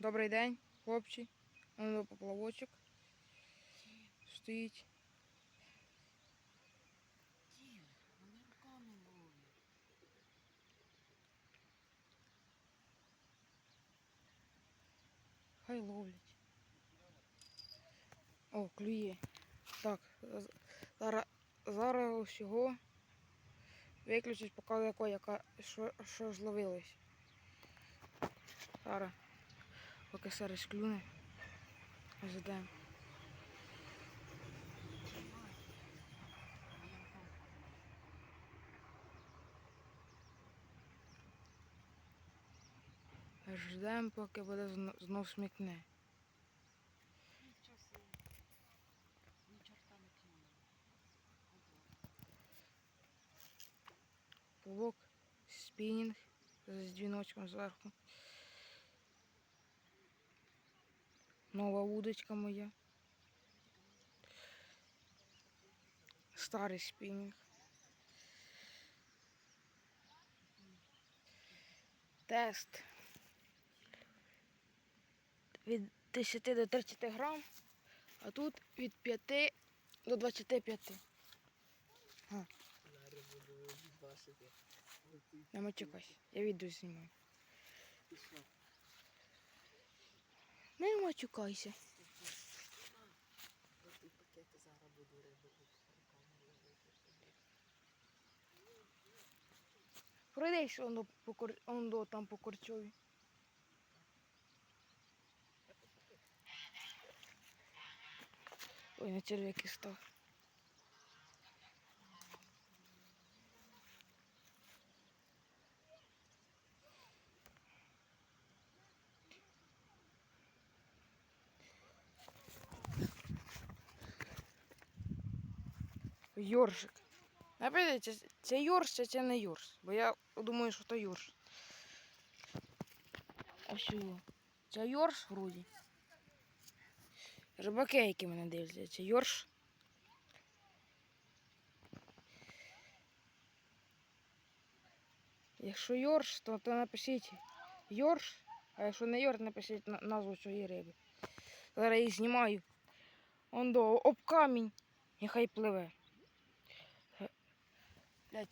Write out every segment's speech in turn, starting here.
Добрий день, хлопці. Воно поплавочок. Стоїть. Хай ловлять. О, клює. Так, зараз, зараз усього виключить, яко, яка, що, що зловилось. Зараз, поки зараз клюне. Ждемо. Ждемо, поки буде зно- знов смікне. Плавок, спінінг з дзвіночком зверху. Нова удочка моя. Старий спінінг. Тест. Від 10 до 30 грам, а тут від 5 до 25. Зараз буду бачити. Не мачукайся, я відео знімаю. І що? Не мачукайся. От і пакети зараз буду рибу руками ловити. Пройдеш он до, по, кор... он до там по корчові. Ой, на черв'яки став. Йоршик. Напишіть, це, це Йорш, чи це не Йорш. Бо я думаю, що то Йорш. А що? Це Йорш вроді. Рибаки, які мене дивляться, це Йорш. Якщо Йорш, то, то напишіть Йорш, а якщо не Йорш, напишіть на- назву цієї риби. Зараз її знімаю. Он до об камінь. Нехай пливе. Блядь,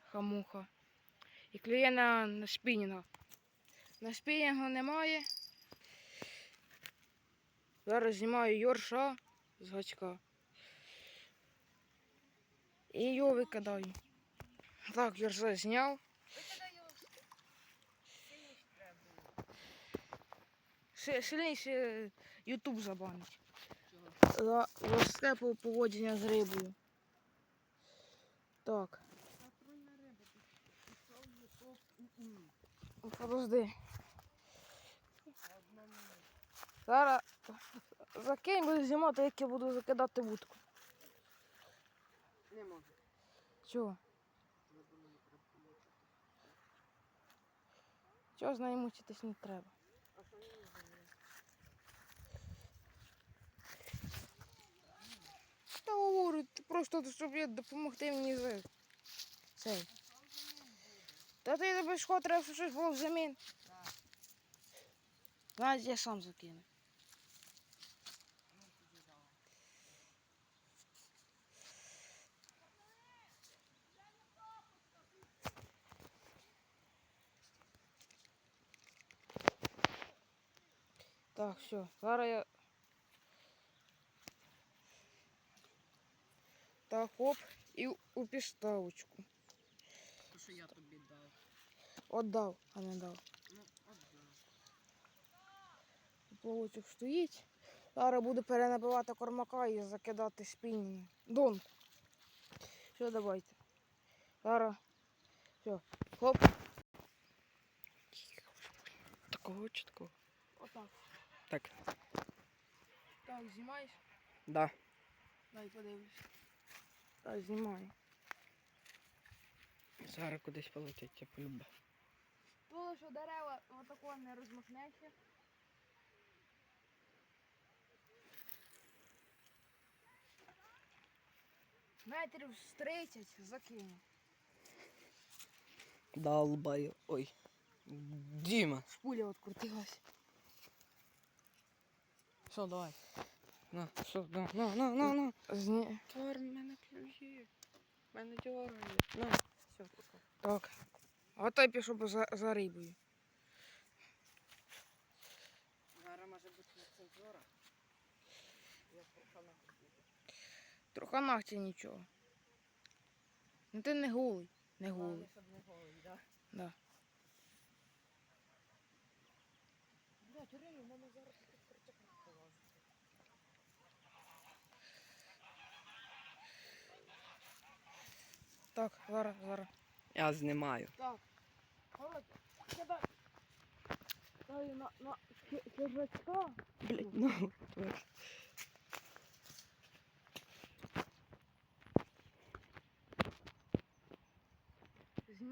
хамуха. І клює на, на спінінга. На спінінгу немає. Зараз знімаю Йорша з гачка. І його викидаю. Так, Йорша зняв. Сильніше Ютуб забанить. За жорстке по- поводження з рибою. Так, Патрульна риба. Ти пішов в Ютуб. М-м. Подожди. Зараз закинь, буду знімати, як я буду закидати вудку. Не можу. Чого? Чого з нею мучитись не треба? Та говорю, просто щоб я допомогти мені з цей. Та ти тебе ж треба, щоб щось було взамін. Так. Навіть я сам закину. Ну, тоді давай. Так, все, зараз я. Так, хоп, і у- у підставочку. То, що я тобі дав. Отдав, а не дав. Плавочок стоїть. Зараз буду перенабивати кормака і закидати спінінг. Дон. Все, давайте. Зараз. Все. Хоп. Такого чи такого? Отак. Так. Так, знімаєш? Да. Дай подивлюсь. Так, знімаю. Зараз кудись полетить, я полюбе. Тут, що дерева отако не розмахнеться. Метрів з 30 закину. Долбаю. Ой. Діма. Пуля открутилась. Все, давай. На, все, на, на, на, на, на. Зні... Твар мене клює. Мене дьорає. На, все, пока. Так. Той пішов за, за рибою. Зараз може бути цензура. Я. Трохи нахті нічого. Ну ти не голий. Не голий. щоб не голий, да? Да. Блядь, реально, у мене зараз тут протяг полазить. Так, зараз, зараз. Я знімаю. Так. Блядь, ну.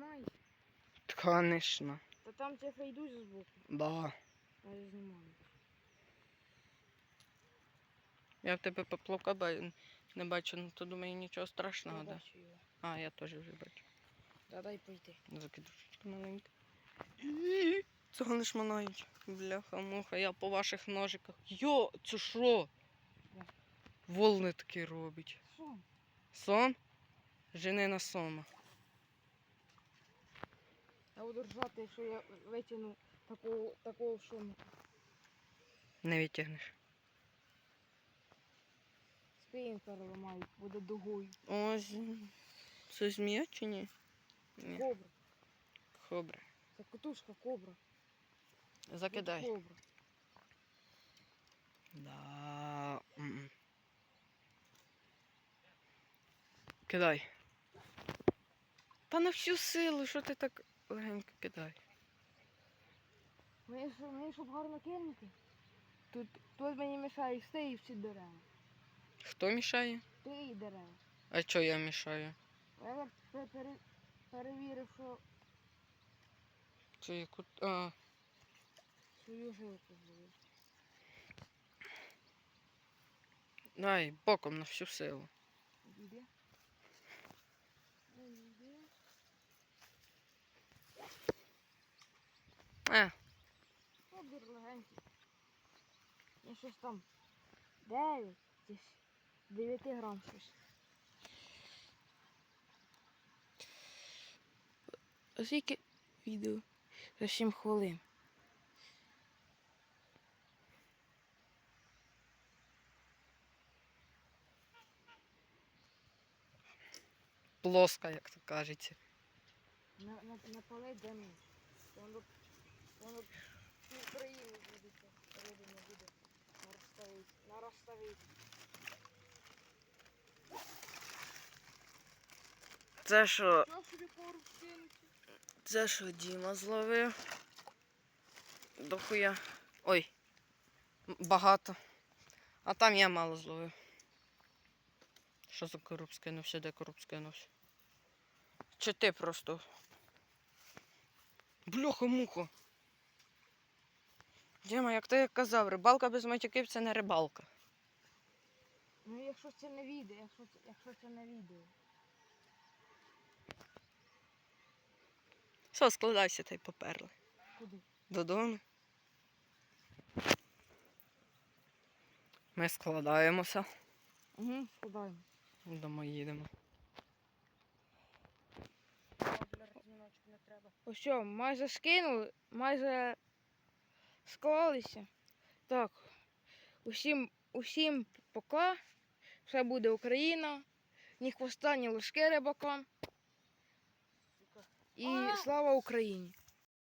тварь. Конечно. Та там тебе фейдусь збоку. Да. А я знімаю. Я в тебе поплавка не бачу, ну то думаю нічого страшного, Я да? бачу його. А, я теж вже бачу. Дай пойти. Закидушечка маленька. Цього не шманають. Бляха, муха, я по ваших ножиках. Йо, це що? Волни такі робить. Що? Сом? Жени на сома. Я буду ржати, якщо я витягну такого, такого шуму. Не витягнеш. Спинь переламаю, буде дугою. Ось. Це змія чи ні? Ні. Кобра. Добре. Це котушка кобра. Закидай. Кобра. Да. Кидай. Та на всю силу, що ти так легенько кидай. Мені, мені щоб гарно кинути. Тут, тут мені мішаєш ти і всі дерева. Хто мішає? Ти і дерева. А чого я мішаю? Я перевірив, що Це яку. А, свою жилку зробив. дай боком на всю силу. Іде. Іде. Е, Обір легенький. І щось там. 9 чи 9 грам щось. А скільки відео? За 7 хвилин. плоска, як то кажеться. На, на, напали демо. Воно, воно пів країни буде. Риби не буде. Нароставить. Нароставить. Це що? Це що Діма зловив? Дохуя. Ой. Багато. А там я мало зловив. Що за короб скинувся? Де короб скинувся? Чи ти просто? Бляха муха. Діма, як ти казав, рибалка без матюків це не рибалка. Ну якщо це не відео, якщо якщо це не відео. Все, складайся та й поперли. Куди? Додому. Ми складаємося. Угу, складаємо. Дома їдемо. Ось що, майже скинули, майже склалися. Так. Усім, усім пока. Все буде Україна. Ні хвоста, ні ложки рибакам. І слава Україні!